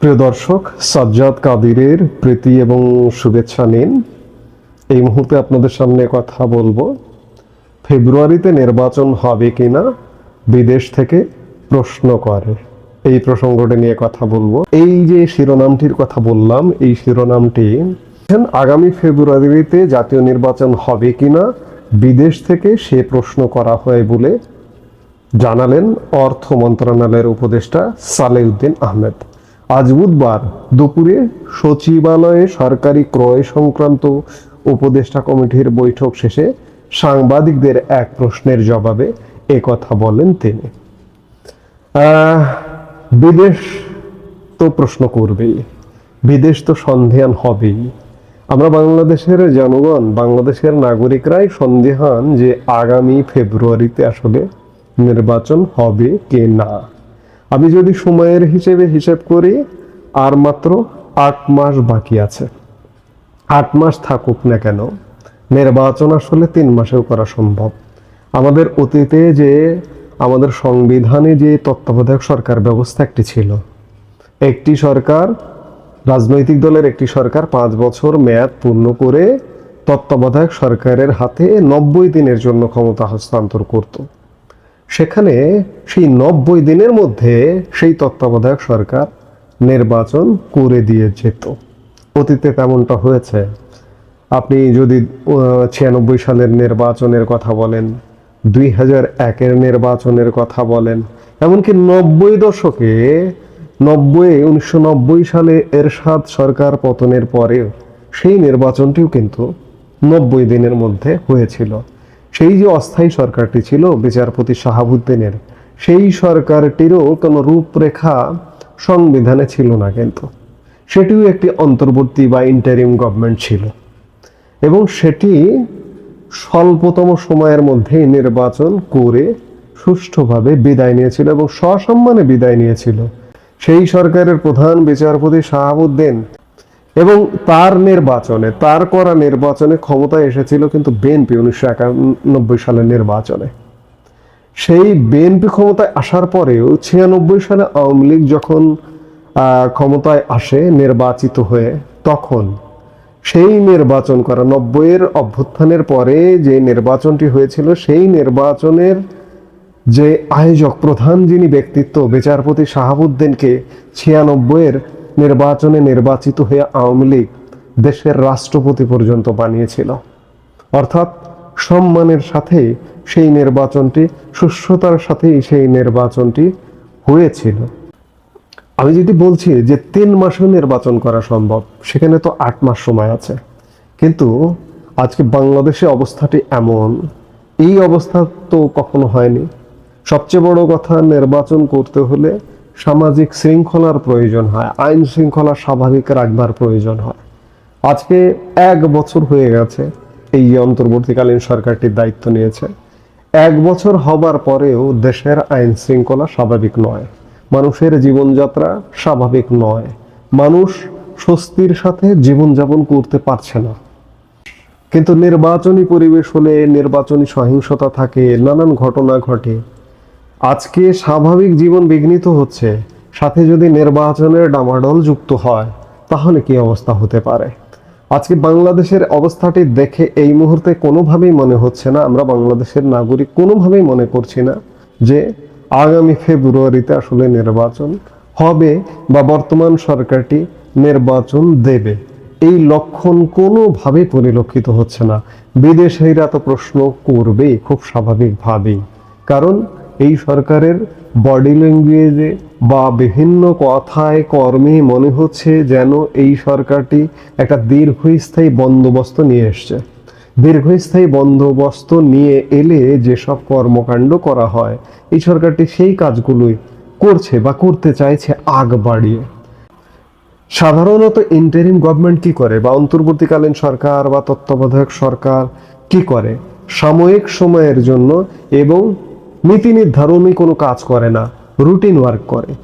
প্রিয় দর্শক, সাজ্জাদ কাদিরের প্রীতি এবং শুভেচ্ছা নিন। এই মুহূর্তে আপনাদের সামনে কথা বলব, ফেব্রুয়ারিতে নির্বাচন হবে কিনা, বিদেশ থেকে প্রশ্ন করে। এই প্রসঙ্গটি নিয়ে কথা বলব। এই যে শিরোনামটির কথা বললাম, এই শিরোনামটি আগামী ফেব্রুয়ারিতে জাতীয় নির্বাচন হবে কিনা, বিদেশ থেকে সে প্রশ্ন করা হয় বলে জানালেন অর্থ মন্ত্রণালয়ের উপদেষ্টা সালেউদ্দিন আহমেদ। আজ বুধবার দুপুরে সচিবালয়ে সরকারি ক্রয় সংক্রান্ত উপদেষ্টা কমিটির বৈঠক শেষে সাংবাদিকদের এক প্রশ্নের জবাবে কথা বলেন তিনি। বিদেশ তো প্রশ্ন করবেই, বিদেশ তো সন্দেহান হবেই। আমরা বাংলাদেশের জনগণ, বাংলাদেশের নাগরিকরাই সন্দেহান যে আগামী ফেব্রুয়ারিতে আসলে নির্বাচন হবে কি না। আমি যদি সময়ের হিসেবে হিসেব করি, আর মাত্র আট মাস বাকি আছে। আট মাস থাকুক না কেন, নির্বাচন আসলে তিন মাসেও করা সম্ভব। আমাদের অতীতে যে, আমাদের সংবিধানে যে তত্ত্বাবধায়ক সরকার ব্যবস্থা একটি ছিল, একটি সরকার, রাজনৈতিক দলের একটি সরকার পাঁচ বছর মেয়াদ পূর্ণ করে তত্ত্বাবধায়ক সরকারের হাতে নব্বই দিনের জন্য ক্ষমতা হস্তান্তর করত। সেখানে সেই নব্বই দিনের মধ্যে সেই তত্ত্বাবধায়ক সরকার নির্বাচন করে দিয়ে যেত অতীতে তেমনটা হয়েছে। আপনি যদি ছিয়ানব্বই সালের নির্বাচনের কথা বলেন, দুই হাজার একের নির্বাচনের কথা বলেন, এমনকি নব্বই দশকে, নব্বই, উনিশশো নব্বই সালে এরশাদ সরকার পতনের পরেও সেই নির্বাচনটিও কিন্তু নব্বই দিনের মধ্যে হয়েছিল। সেই যে অস্থায়ী সরকারটি ছিল বিচারপতি শাহাবুদ্দিনের, সেই সরকারটিরও কোনো রূপরেখা সংবিধানে ছিল না কিন্তু। সেটিও একটি অন্তর্বর্তী বা ইন্টারিম গভর্নমেন্ট ছিল। এবং সেটি স্বল্পতম সময়ের মধ্যে নির্বাচন করে সুষ্ঠুভাবে বিদায় নিয়েছিল এবং সসম্মানে বিদায় নিয়েছিল। সেই সরকারের প্রধান বিচারপতি শাহাবুদ্দিন এবং তার নির্বাচনে, তার করা নির্বাচনে ক্ষমতায় এসেছিল কিন্তু বিএনপি উনিশশো একানব্বই সালের নির্বাচনে। সেই বিএনপি ক্ষমতায় আসার পরেও ছিয়ানব্বই সালে আওয়ামী লীগ যখন ক্ষমতায় আসে, নির্বাচিত হয়ে, তখন সেই নির্বাচন করা নব্বইয়ের অভ্যুত্থানের পরে যে নির্বাচনটি হয়েছিল, সেই নির্বাচনের যে আয়োজক প্রধান যিনি ব্যক্তিত্ব, বিচারপতি শাহাবুদ্দিনকে ছিয়ানব্বইয়ের নির্বাচনে নির্বাচিত হয়ে আওয়ামী লীগ দেশের রাষ্ট্রপতি পর্যন্ত বানিয়েছিল। অর্থাৎ সম্মানের সাথে সেই নির্বাচনটি, সুস্থতার সাথেই সেই নির্বাচনটি হয়েছিল। আমি যদি বলছি যে তিন মাসেও নির্বাচন করা সম্ভব, সেখানে তো আট মাস সময় আছে। কিন্তু আজকে বাংলাদেশে অবস্থাটি এমন, এই অবস্থা তো কখনো হয়নি। সবচেয়ে বড় কথা, নির্বাচন করতে হলে সামাজিক শৃঙ্খলার প্রয়োজন হয়, আইন শৃঙ্খলা স্বাভাবিক রাখবার প্রয়োজন হয়। আজকে এক বছর হয়ে গেছে, এই অন্তর্বর্তীকালীন সরকারটির দায়িত্ব নিয়েছে। এক বছর হবার পরেও দেশের আইন শৃঙ্খলা স্বাভাবিক নয়, মানুষের জীবনযাত্রা স্বাভাবিক নয়, মানুষ স্বস্তির সাথে জীবনযাপন করতে পারছে না। কিন্তু নির্বাচনী পরিবেশ হলে নির্বাচনী সহিংসতা থাকে, নানান ঘটনা ঘটে। আজকে স্বাভাবিক জীবন বিঘ্নিত হচ্ছে। সাথে যদি নির্বাচনের ডামাডোল যুক্ত হয়, তাহলে কি অবস্থা হতে পারে? আজকে বাংলাদেশের অবস্থাটি দেখে এই মুহূর্তে কোনোভাবেই মনে হচ্ছে না, আমরা বাংলাদেশের নাগরিক কোনোভাবেই মনে করছি না যে আগামী ফেব্রুয়ারিতে আসলে নির্বাচন হবে বা বর্তমান সরকারটি নির্বাচন দেবে। এই লক্ষণ কোনোভাবে পরিলক্ষিত হচ্ছে না। বিদেশিরা তো প্রশ্ন করবেই, খুব স্বাভাবিকভাবেই। কারণ এই সরকারের বডি ল্যাঙ্গুয়েজে বা বিভিন্ন কথায় কর্মে মনে হচ্ছে যেন এই সরকারটি একটা দীর্ঘস্থায়ী বন্দোবস্ত নিয়ে এসছে। দীর্ঘস্থায়ী বন্দোবস্ত নিয়ে এলে যেসব কর্মকাণ্ড করা হয়, এই সরকারটি সেই কাজগুলোই করছে বা করতে চাইছে আগ বাড়িয়ে। সাধারণত ইন্টারিম গভর্নমেন্ট কি করে বা অন্তর্বর্তীকালীন সরকার বা তত্ত্বাবধায়ক সরকার কি করে? সাময়িক সময়ের জন্য এবং নীতি নির্ধারণী কোনো কাজ করে না রুটিন ওয়ার্ক করে।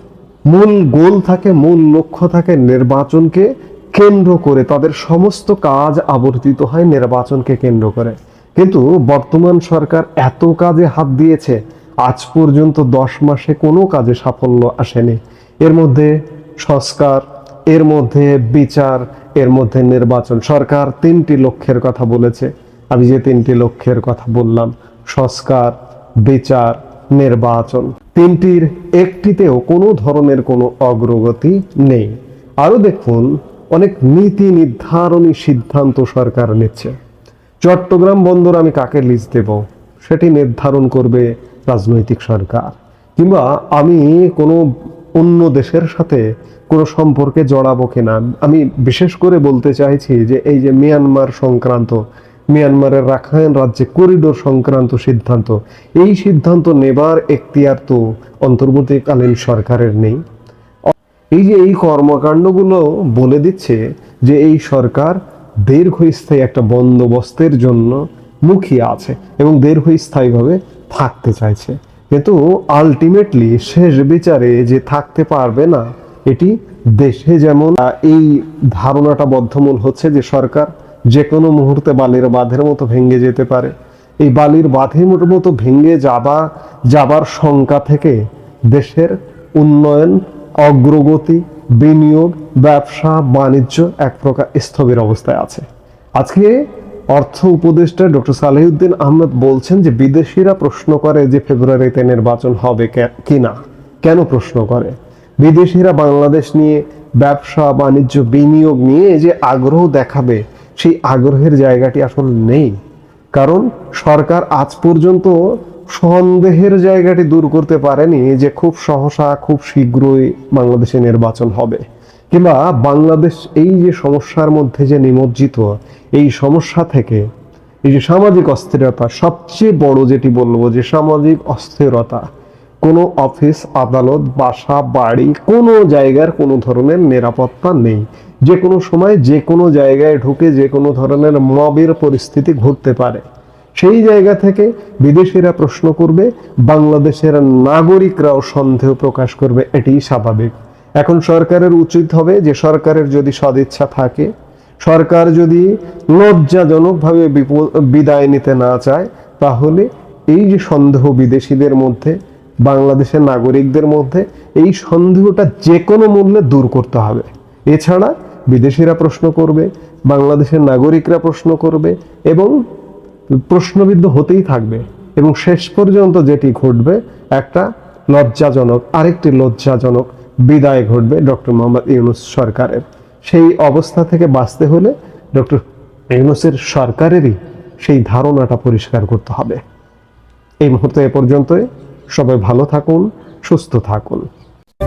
মূল গোল থাকে, মূল লক্ষ্য থাকে নির্বাচনকে কেন্দ্র করে। তাদের সমস্ত কাজ আবর্তিত হয় নির্বাচনকে কেন্দ্র করে। কিন্তু বর্তমান সরকার এত কাজে হাত দিয়েছে, আজ পর্যন্ত দশ মাসে কোনো কাজে সাফল্য আসেনি। এর মধ্যে সংস্কার, এর মধ্যে বিচার, এর মধ্যে নির্বাচন। সরকার তিনটি লক্ষ্যের কথা বলেছে। আমি যে তিনটি লক্ষ্যের কথা বললাম, সংস্কার বিচার, নির্বাচন। তিনটির একটিতেও কোনো ধরনের কোনো অগ্রগতি নেই। আরও দেখুন, অনেক নীতি নির্ধারণী সিদ্ধান্ত সরকার নিচ্ছে। চট্টগ্রাম বন্দর আমি কাকে লিজ দেব? সেটি নির্ধারণ করবে রাজনৈতিক সরকার। কিংবা আমি কোনো অন্য দেশের সাথে কোনো সম্পর্কে জড়াবো কিনা? আমি বিশেষ করে বলতে চাইছি যে এই যে মিয়ানমার সংক্রান্ত মিয়ানমারের রাখাইন রাজ্যে করিডোর সংক্রান্ত সিদ্ধান্ত। এই সিদ্ধান্ত নেবার এখতিয়ার তো অন্তর্বর্তীকালীন সরকারের নেই। এই যে এই কর্মকাণ্ডগুলো বলে দিচ্ছে যে এই সরকার দীর্ঘস্থায়ী একটা বন্দোবস্তের জন্য মুখিয়ে আছে এবং দীর্ঘস্থায়ীভাবে থাকতে চাইছে। কিন্তু আলটিমেটলি শেষ বিচারে যে থাকতে পারবে না, এটি দেশে যেমন এই ধারণাটা বদ্ধমূল হচ্ছে যে সরকার যে কোনো মুহূর্তে বালির বাঁধের মতো ভেঙে যেতে পারে। এই বালির বাঁধের মতো ভেঙে যাবা, যাবার শঙ্কা থেকে দেশের উন্নয়ন, অগ্রগতি, বিনিয়োগ, ব্যবসা, বাণিজ্য এক প্রকার স্থবির অবস্থায় আছে। আজকে অর্থ উপদেষ্টা ডক্টর সালেহুদ্দিন আহমেদ বলছেন যে বিদেশিরা প্রশ্ন করে যে ফেব্রুয়ারিতে নির্বাচন হবে কে- কিনা। কেন প্রশ্ন করে? বিদেশিরা বাংলাদেশ নিয়ে ব্যবসা, বাণিজ্য, বিনিয়োগ নিয়ে যে আগ্রহ দেখাবে সেই আগ্রহের জায়গাটি আসলে নেই। কারণ সরকার আজ পর্যন্ত সন্দেহের জায়গাটি দূর করতে পারেনি যে খুব সহসা, খুব শীঘ্রই বাংলাদেশে নির্বাচন হবে। কিংবা বাংলাদেশ এই যে সমস্যার মধ্যে যে নিমজ্জিত, এই সমস্যা থেকে এই যে সামাজিক অস্থিরতা, সবচেয়ে বড় যেটি বলব যে সামাজিক অস্থিরতা, কোনো অফিস, আদালত, বাসা, বাড়ি, কোনো জায়গার কোনো ধরনের নিরাপত্তা নেই। যে কোনো সময় যে কোনো জায়গায় ঢুকে যে কোনো ধরনের মবের পরিস্থিতি ঘটতে পারে। সেই জায়গা থেকে বিদেশিরা প্রশ্ন করবে, বাংলাদেশের নাগরিকরাও সন্দেহ প্রকাশ করবে এটি স্বাভাবিক। এখন সরকারের উচিত হবে যে সরকারের যদি সদিচ্ছা থাকে, সরকার যদি লজ্জাজনকভাবে বিদায় নিতে না চায়, তাহলে এই যে সন্দেহ বিদেশিদের মধ্যে, বাংলাদেশের নাগরিকদের মধ্যে, এই সন্দেহটা যে কোনো মূল্যে দূর করতে হবে। এছাড়া বিদেশিরা প্রশ্ন করবে, বাংলাদেশের নাগরিকরা প্রশ্ন করবে এবং প্রশ্নবিদ্ধ হতেই থাকবে। এবং শেষ পর্যন্ত যেটি ঘটবে, একটা লজ্জাজনক, আরেকটি লজ্জাজনক বিদায় ঘটবে ডক্টর মোহাম্মদ ইউনুস সরকারের। সেই অবস্থা থেকে বাঁচতে হলে ডক্টর ইউনুসের সরকারেরই সেই ধারণাটা পরিষ্কার করতে হবে। এই মুহূর্তে এ পর্যন্তই। সবাই ভালো থাকুন, সুস্থ থাকুন।